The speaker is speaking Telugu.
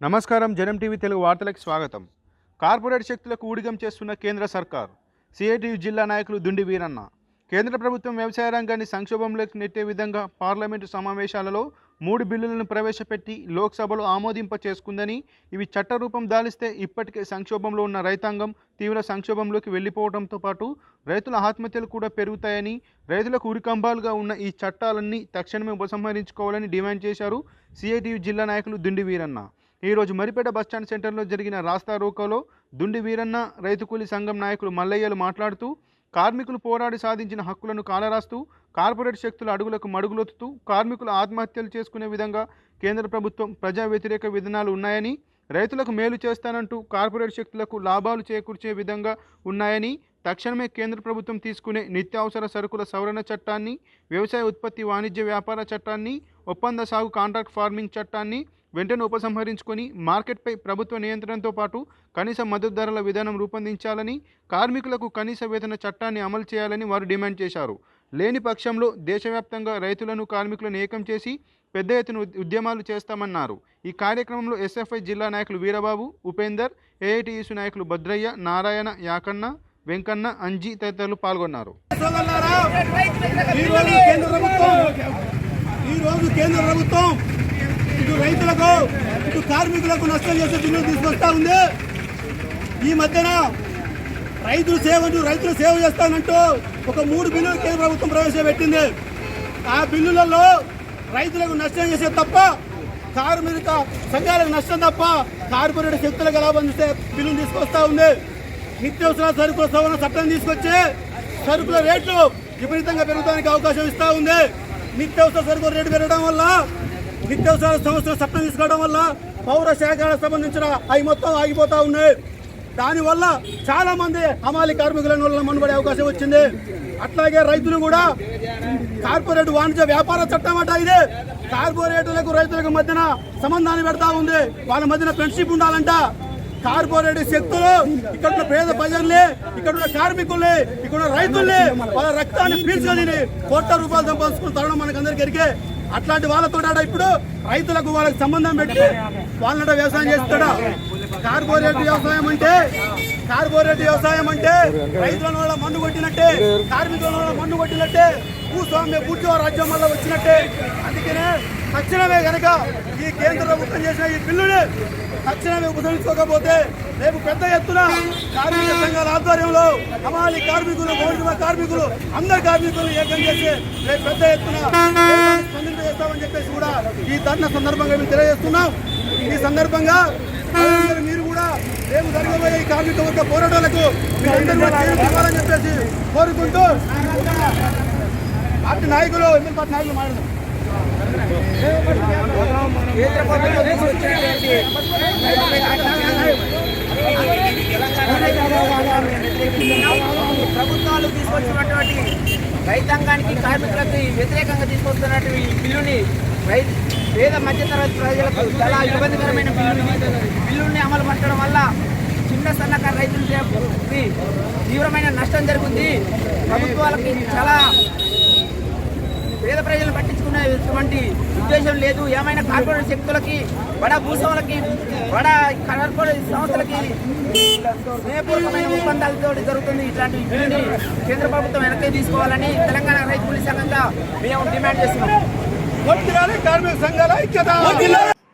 నమస్కారం జనం టీవీ తెలుగు వార్తలకు స్వాగతం. కార్పొరేట్ శక్తులకు ఊడిగం చేస్తున్న కేంద్ర సర్కార్ సిఐటియు జిల్లా నాయకులు దుండి వీరన్న. కేంద్ర ప్రభుత్వం వ్యవసాయ రంగాన్ని సంక్షోభంలోకి నెట్టే విధంగా పార్లమెంటు సమావేశాలలో మూడు బిల్లులను ప్రవేశపెట్టి లోక్సభలో ఆమోదింప చేసుకుందని ఇవి చట్టరూపం దాలిస్తే ఇప్పటికే సంక్షోభంలో ఉన్న రైతాంగం తీవ్ర సంక్షోభంలోకి వెళ్ళిపోవడంతో పాటు రైతుల ఆత్మహత్యలు కూడా పెరుగుతాయని రైతులకు ఉరికంబాలుగా ఉన్న ఈ చట్టాలన్నీ తక్షణమే ఉపసంహరించుకోవాలని డిమాండ్ చేశారు సిఐటియు జిల్లా నాయకులు దుండి వీరన్న. ఈరోజు మరిపేట బస్టాండ్ సెంటర్లో జరిగిన రాస్తా రోకోలో దుండి వీరన్న రైతు కూలీ సంఘం నాయకులు మల్లయ్యలు మాట్లాడుతూ కార్మికులు పోరాడి సాధించిన హక్కులను కాలరాస్తూ కార్పొరేట్ శక్తుల అడుగులకు మడుగులొత్తుతూ కార్మికులు ఆత్మహత్యలు చేసుకునే విధంగా కేంద్ర ప్రభుత్వం ప్రజా వ్యతిరేక విధానాలు ఉన్నాయని రైతులకు మేలు చేస్తానంటూ కార్పొరేట్ శక్తులకు లాభాలు చేకూర్చే విధంగా ఉన్నాయని తక్షణమే కేంద్ర ప్రభుత్వం తీసుకునే నిత్యావసర సరుకుల సవరణ చట్టాన్ని వ్యవసాయ ఉత్పత్తి వాణిజ్య వ్యాపార చట్టాన్ని ఒప్పంద సాగు కాంట్రాక్ట్ ఫార్మింగ్ చట్టాన్ని వెంటనే ఉపసంహరించుకొని మార్కెట్పై ప్రభుత్వ నియంత్రణతో పాటు కనీస మద్దతు ధరల విధానం రూపొందించాలని కార్మికులకు కనీస వేతన చట్టాన్ని అమలు చేయాలని వారు డిమాండ్ చేశారు. లేని పక్షంలో దేశవ్యాప్తంగా రైతులను కార్మికులను ఏకం చేసి పెద్ద ఎత్తున ఉద్యమాలు చేస్తామన్నారు. ఈ కార్యక్రమంలో ఎస్ఎఫ్ఐ జిల్లా నాయకులు వీరబాబు ఉపేందర్ ఏఐటియుసి నాయకులు భద్రయ్య నారాయణ యాకన్న వెంకన్న అంజీ తదితరులు పాల్గొన్నారు. ఈరోజు కేంద్ర ప్రభుత్వం కేంద్ర ప్రభుత్వం రైతులకు ఇటు కార్మికులకు నష్టం చేసే బిల్లులు తీసుకొస్తా ఉంది. ఈ మధ్యన రైతులు సేవ రైతులు సేవ చేస్తానంటూ ఒక మూడు బిల్లులు కేంద్ర ప్రభుత్వం ప్రవేశపెట్టింది. ఆ బిల్లులలో రైతులకు నష్టం చేసే తప్ప కార్మిక సంఘాలకు నష్టం తప్ప కార్పొరేట్ శక్తులకు ఎలా బంధిస్తే బిల్లులు తీసుకొస్తా ఉంది. నిత్యావసర సరుకుల సవరణ చట్టం తీసుకొచ్చి సరుకుల రేట్లు విపరీతంగా పెరగడానికి అవకాశం ఇస్తూ ఉంది. నిత్యావసర సరుకుల రేటు పెరగడం వల్ల నిత్యావసర సంవత్సరం చట్టం తీసుకోవడం వల్ల పౌర శాఖలకు సంబంధించిన అవి మొత్తం ఆగిపోతూ ఉన్నాయి. దానివల్ల చాలా మంది హమాలి కార్మికుల వల్ల మనుబడే అవకాశం వచ్చింది. అట్లాగే రైతులు కూడా కార్పొరేట్ వాణిజ్య వ్యాపార చట్టం అట ఇది. కార్పొరేటర్లకు రైతులకు మధ్యన సంబంధాన్ని పెడతా ఉంది. వాళ్ళ మధ్యన ఫ్రెండ్షిప్ ఉండాలంట. కార్పొరేట్ శక్తులు ఇక్కడ ఉన్న పేద ప్రజల్ని ఇక్కడ ఉన్న కార్మికుల్ని ఇక్కడ ఉన్న రైతుల్ని వాళ్ళ రక్తాన్ని పీల్చుకొని కోట్ల రూపాయలు సంపాదించుకున్న తరుణం మనకు అందరికి ఎరిగే అట్లాంటి వాళ్ళతో ఇప్పుడు రైతులకు వాళ్ళకి సంబంధం పెట్టి వాళ్ళంట వ్యవసాయం చేస్తాడా? కార్పొరేట్ వ్యవసాయం అంటే కార్పొరేట్ వ్యవసాయం అంటే రైతుల వల్ల మన్ను కొట్టినట్టే కార్మికుల వల్ల మన్ను కొట్టినట్టే భూస్వామ్య భూజో రాజ్యం వల్ల వచ్చినట్టే. అందుకనే తక్షణమే గనక ఈ కేంద్ర ప్రభుత్వం చేసిన ఈ బిల్లుని తక్షణమే ఉపసంహరించుకోకపోతే రేపు పెద్ద ఎత్తున కార్మిక సంఘాల ఆధ్వర్యంలో హమాలి కార్మికులు పౌరుష కార్మికులు అందరు కార్మికులు ఏకం చేసి రేపు పెద్ద ఎత్తున చేస్తామని చెప్పేసి కూడా ఈ ధర్నా సందర్భంగా మేము తెలియజేస్తున్నాం. ఈ సందర్భంగా మీరు జరగబోయే ఈ కార్మిక వర్గ పోరాటాలకు మీరందరూ ఇవ్వాలని చెప్పేసి కోరుకుంటూ పార్టీ నాయకులు ఎమ్మెల్యే పార్టీ నాయకులు మాట్లాడదాం. ప్రభుత్వాలు తీసుకొచ్చినటువంటి రైతాంగానికి కార్మికులకు వ్యతిరేకంగా తీసుకొస్తున్నటువంటి ఈ బిల్లుని రైతు పేద మధ్యతరగతి ప్రజలకు చాలా ఇబ్బందికరమైన బిల్లుని బిల్లుని అమలు పరచడం వల్ల చిన్న సన్నకారు రైతులకి తీవ్రమైన నష్టం జరుగుతుంది ప్రభుత్వాలకి చాలా పేద ప్రజలను పట్టించుకునేటువంటి ఉద్దేశం లేదు. ఏమైనా కార్పొరేట్ శక్తులకి బడా భూస్వాములకి బడా కార్పొరేట్ సంస్థలకి స్నేహపూర్వకమైన ఒప్పందాలతో జరుగుతుంది ఇట్లాంటి బిల్లుని కేంద్ర ప్రభుత్వం వెనక్కి తీసుకోవాలని తెలంగాణ రైతు కూలీ సంఘంగా మేము డిమాండ్ చేస్తున్నాం. కార్మిక సంఘాల ఐక్యత.